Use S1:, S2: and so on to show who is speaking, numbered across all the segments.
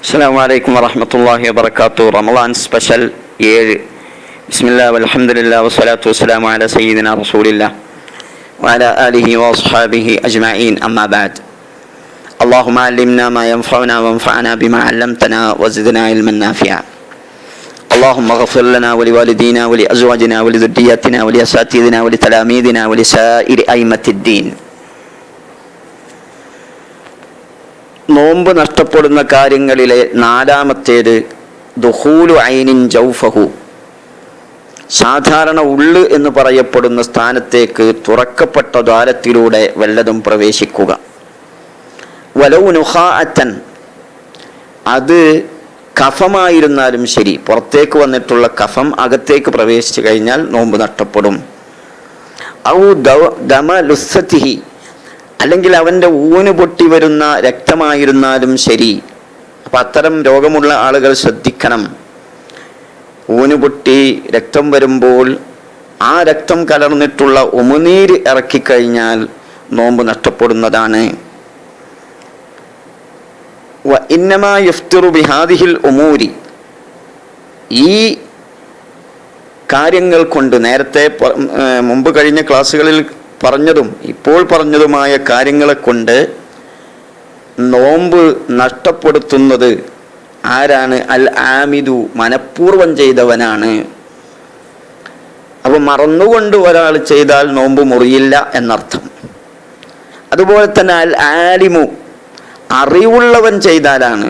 S1: السلام عليكم ورحمة الله وبركاته. رمضان ഏഴ് بسم الله والحمد لله والصلاة والسلام على سيدنا رسول الله وعلى آله وأصحابه أجمعين. أما بعد اللهم علمنا ما ينفعنا وانفعنا بما علمتنا وزدنا علما نافعا. اللهم اغفر لنا ولوالدينا ولأزواجنا ولذرياتنا ولأساتذتنا ولتلاميذنا ولسائر أئمة الدين. നോമ്പ് നഷ്ടപ്പെടുന്ന കാര്യങ്ങളിലെ നാലാമത്തേത് ദുഹൂലു ഐനിൻ ജൗഫഹു. സാധാരണ ഉള്ള് എന്ന് പറയപ്പെടുന്ന സ്ഥാനത്തേക്ക് തുറക്കപ്പെട്ട ദ്വാരത്തിലൂടെ വല്ലതും പ്രവേശിക്കുക. വലൗ നുഹാഅത്തൻ അത് കഫമായിരുന്നാലും ശരി പുറത്തേക്ക് വന്നിട്ടുള്ള കഫം അകത്തേക്ക് പ്രവേശിച്ചു കഴിഞ്ഞാൽ നോമ്പ് നഷ്ടപ്പെടും. ഔ ദമ ലുസ്സത്തിഹി അല്ലെങ്കിൽ അവന്റെ ഊന് പൊട്ടി വരുന്ന രക്തമായിരുന്നാലും ശരി. അപ്പം അത്തരം രോഗമുള്ള ആളുകൾ ശ്രദ്ധിക്കണം. ഊന് പൊട്ടി രക്തം വരുമ്പോൾ ആ രക്തം കലർന്നിട്ടുള്ള ഉമിനീര് ഇറക്കിക്കഴിഞ്ഞാൽ നോമ്പ് നഷ്ടപ്പെടുന്നതാണ്. ഇന്നമാ ബിഹാദിഹിൽ ഉമൂരി. ഈ കാര്യങ്ങൾ കൊണ്ട് നേരത്തെ മുമ്പ് കഴിഞ്ഞ ക്ലാസ്സുകളിൽ പറഞ്ഞതും ഇപ്പോൾ പറഞ്ഞതുമായ കാര്യങ്ങളെ കൊണ്ട് നോമ്പ് നഷ്ടപ്പെടുത്തുന്നത് ആരാണ്? അൽ ആമിദു മനഃപൂർവം ചെയ്തവനാണ്. അപ്പൊ മറന്നുകൊണ്ട് ഒരാൾ ചെയ്താൽ നോമ്പ് മുറിയില്ല എന്നർത്ഥം. അതുപോലെ തന്നെ അൽ ആലിമു അറിവുള്ളവൻ ചെയ്താലാണ്.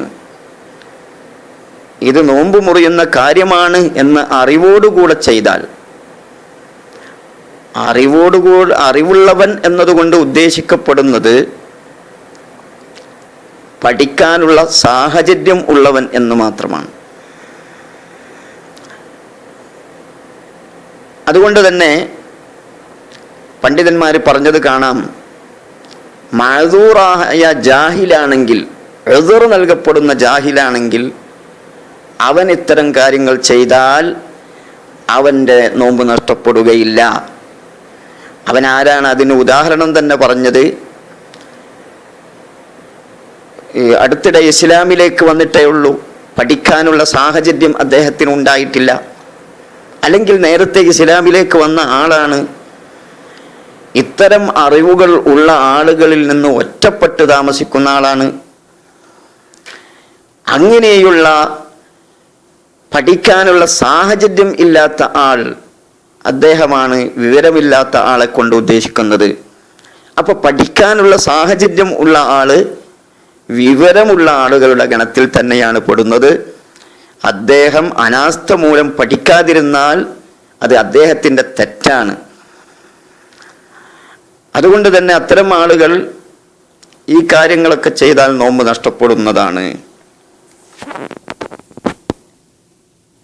S1: ഇത് നോമ്പ് മുറിയുന്ന കാര്യമാണ് എന്ന് അറിവോടുകൂടെ ചെയ്താൽ അറിവോടുകൂടെ അറിവുള്ളവൻ എന്നതുകൊണ്ട് ഉദ്ദേശിക്കപ്പെടുന്നത് പഠിക്കാനുള്ള സാഹചര്യം ഉള്ളവൻ എന്ന് മാത്രമാണ്. അതുകൊണ്ട് തന്നെ പണ്ഡിതന്മാർ പറഞ്ഞത് കാണാം മഴതൂറായ ജാഹിലാണെങ്കിൽ എതിർ നൽകപ്പെടുന്ന ജാഹിലാണെങ്കിൽ അവൻ ഇത്തരം കാര്യങ്ങൾ ചെയ്താൽ അവന്റെ നോമ്പ് നഷ്ടപ്പെടുകയില്ല. അവൻ ആരാണ് അതിന് ഉദാഹരണം തന്നെ പറഞ്ഞത്? അടുത്തിടെ ഇസ്ലാമിലേക്ക് വന്നിട്ടേ ഉള്ളൂ. പഠിക്കാനുള്ള സാഹചര്യം അദ്ദേഹത്തിന് ഉണ്ടായിട്ടില്ല. അല്ലെങ്കിൽ നേരത്തെ ഇസ്ലാമിലേക്ക് വന്ന ആളാണ്. ഇത്തരം അറിവുകൾ ഉള്ള ആളുകളിൽ നിന്ന് ഒറ്റപ്പെട്ട് താമസിക്കുന്ന ആളാണ്. അങ്ങനെയുള്ള പഠിക്കാനുള്ള സാഹചര്യം ഇല്ലാത്ത ആൾ അദ്ദേഹമാണ് വിവരമില്ലാത്ത ആളെ കൊണ്ട് ഉദ്ദേശിക്കുന്നത്. അപ്പോൾ പഠിക്കാനുള്ള സാഹചര്യം ഉള്ള ആൾ വിവരമുള്ള ആളുകളുടെ ഗണത്തിൽ തന്നെയാണ് പെടുന്നത്. അദ്ദേഹം അനാസ്ഥ മൂലം പഠിക്കാതിരുന്നാൽ അത് അദ്ദേഹത്തിന്റെ തെറ്റാണ്. അതുകൊണ്ട് തന്നെ അത്തരം ആളുകൾ ഈ കാര്യങ്ങളൊക്കെ ചെയ്താൽ നോമ്പ് നഷ്ടപ്പെടുന്നതാണ്.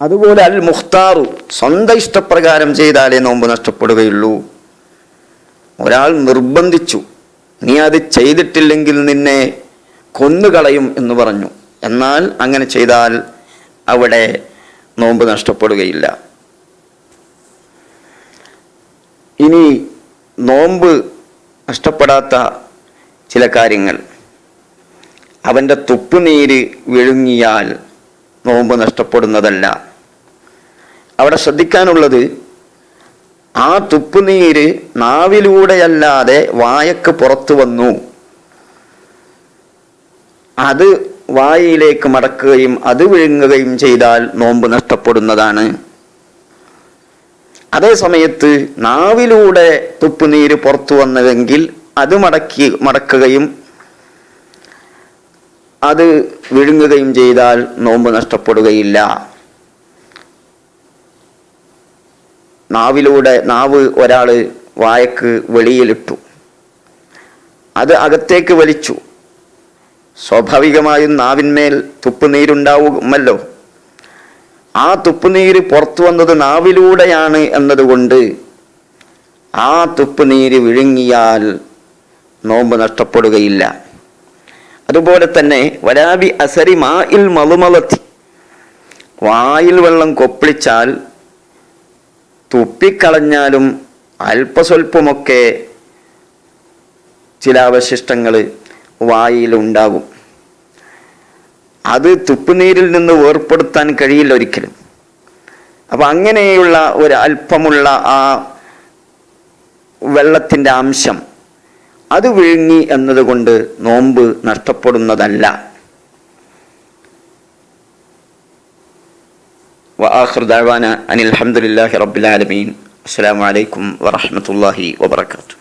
S1: അതുപോലെ അൽ മുഖ്താറു സ്വന്തം ഇഷ്ടപ്രകാരം ചെയ്താലേ നോമ്പ് നഷ്ടപ്പെടുകയുള്ളൂ. ഒരാൾ നിർബന്ധിച്ചു. നീ അത് ചെയ്തിട്ടില്ലെങ്കിൽ നിന്നെ കൊന്നുകളയും എന്ന് പറഞ്ഞു. എന്നാൽ അങ്ങനെ ചെയ്താൽ അവിടെ നോമ്പ് നഷ്ടപ്പെടുകയില്ല. ഇനി നോമ്പ് നഷ്ടപ്പെടാത്ത ചില കാര്യങ്ങൾ. അവന്റെ തുപ്പുനീര് വിഴുങ്ങിയാൽ നോമ്പ് നഷ്ടപ്പെടുന്നതല്ല. അവിടെ ശ്രദ്ധിക്കാനുള്ളത് ആ തുപ്പുനീര് നാവിലൂടെയല്ലാതെ വായക്ക് പുറത്തു വന്നു. അത് വായിലേക്ക് മടക്കുകയും അത് വിഴുങ്ങുകയും ചെയ്താൽ നോമ്പ് നഷ്ടപ്പെടുന്നതാണ്. അതേ സമയത്ത് നാവിലൂടെ തുപ്പുനീര് പുറത്തു വന്നതെങ്കിൽ അത് മടക്കി മടക്കുകയും അത് വിഴുങ്ങുകയും ചെയ്താൽ നോമ്പ് നഷ്ടപ്പെടുകയില്ല. നാവിലൂടെ നാവ് ഒരാൾ വായക്ക് വെളിയിലിട്ടു. അത് അകത്തേക്ക് വലിച്ചു. സ്വാഭാവികമായും നാവിന്മേൽ തുപ്പുനീരുണ്ടാവുമല്ലോ. ആ തുപ്പുനീര് പുറത്തു വന്നത് നാവിലൂടെയാണ് എന്നതുകൊണ്ട് ആ തുപ്പുനീര് വിഴുങ്ങിയാൽ നോമ്പ് നഷ്ടപ്പെടുകയില്ല. അതുപോലെ തന്നെ വലാബി അസരി മായിൽ മളുമളത്തി വായിൽ വെള്ളം കൊപ്പിളിച്ചാൽ തുപ്പിക്കളഞ്ഞാലും അല്പസ്വല്പമൊക്കെ ചില അവശിഷ്ടങ്ങൾ വായിലുണ്ടാകും. അത് തുപ്പുനീരിൽ നിന്ന് വേർപ്പെടുത്താൻ കഴിയില്ല ഒരിക്കലും. അപ്പൊ അങ്ങനെയുള്ള ഒരു അല്പമുള്ള ആ വെള്ളത്തിന്റെ അംശം അത് വിഴുങ്ങി എന്നതുകൊണ്ട് നോമ്പ് നഷ്ടപ്പെടുന്നതല്ല. വാഹൃദാന അനിൽ അഹമ്മദില്ലാഹി റബ്ബുലാലമീൻ അസ്സാം വലൈക്കും വറഹമത്തല്ലാഹി വാത്തു